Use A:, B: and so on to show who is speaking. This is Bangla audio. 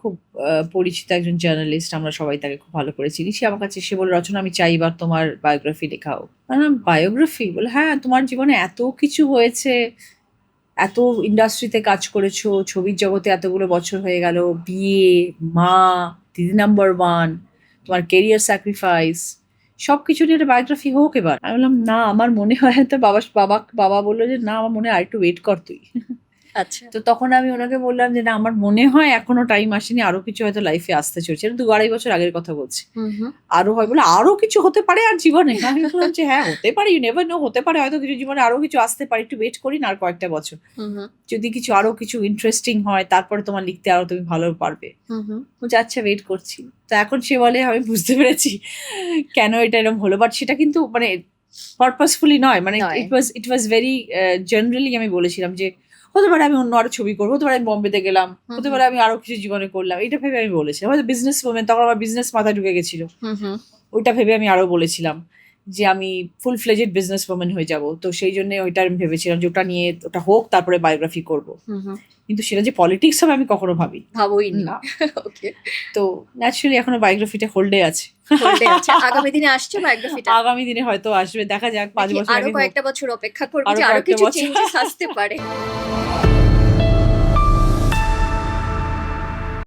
A: খুব পরিচিত একজন জার্নালিস্ট, আমরা সবাই তাকে খুব ভালো করে চিনি। সে আমার কাছে এসে বলে রচনা, আমি চাই এবার তোমার বায়োগ্রাফি লেখাও। বায়োগ্রাফি? বলে হ্যাঁ তোমার জীবনে এত কিছু হয়েছে, এত ইন্ডাস্ট্রিতে কাজ করেছ, ছবির জগতে এতগুলো বছর হয়ে গেল, বিয়ে, মা, দিদি নাম্বার ওয়ান, তোমার কেরিয়ার স্যাক্রিফাইস সব কিছু নিয়ে একটা বায়োগ্রাফি হোক এবার। আমি বললাম, না, আমার মনে হয় তো বাবা বাবা বাবা বলল যে, না, আমার মনে হয় আর একটু ওয়েট কর তুই।
B: আচ্ছা।
A: তো তখন আমি ওনাকে বললাম যে না আমার মনে হয় এখনও টাইম আসেনি আরও কিছু হয়তো লাইফে আসতে চলছে। দু আড়াই বছর আগের কথা বলছি। আরও হয় বলে আরও কিছু হতে পারে আর জীবনে? আমি বললাম যে হ্যাঁ হতে পারে ইউ নেভার নো হতে পারে হয়তো কিছু জীবনে আরও কিছু আসতে পারে একটু ওয়েট করি না আর কয়েকটা বছর। যদি কিছু আরও কিছু ইন্টারেস্টিং হয় তারপরে তোমার লিখতে আরও তুমি ভালো পারবে।
B: হুম হুম।
A: বলছে আচ্ছা ওয়েট করছি। তো এখন সে বলে আমি বুঝতে পেরেছি কেন এটা এরকম হলো। বাট সেটা কিন্তু মানে পারপাসফুলি নয়। মানে ইট ওয়াজ ইট ওয়াজ ভেরি জেনারেলি আমি বলেছিলাম যে হতে পারে আমি অন্য আরও ছবি করব হতে পারে আমি বম্বেতে গেলাম হতে পারে আমি আরও কিছু জীবনে করলাম এটা ভেবে আমি বলেছিলাম হয়তো বিজনেস ওমেন তখন আমার বিজনেস মাথায় ঢুকে গেছিল। ওইটা ভেবে আমি আরও বলেছিলাম যে আমি ফুল ফ্লেজেড বিজনেস ওমেন হয়ে যাব। তো সেই জন্য ওইটা আমি ভেবেছিলাম যে ওটা নিয়ে ওটা হোক তারপরে বায়োগ্রাফি করব। কিন্তু সেটা যে পলিটিক্স হবে আমি কখনো ভাবি
B: ভাবোই না। ওকে
A: তো ন্যাচুরালি এখনও বায়োগ্রাফিটা হোল্ডে আছে।
B: আগামী দিনে আসছে বায়োগ্রাফিটা
A: আগামী দিনে হয়তো আসবে দেখা যাক পাঁচ বছর আরও
B: কয়েকটা বছর অপেক্ষা করব
A: আরও
B: কিছু। চেঞ্জেস আসতে পারে।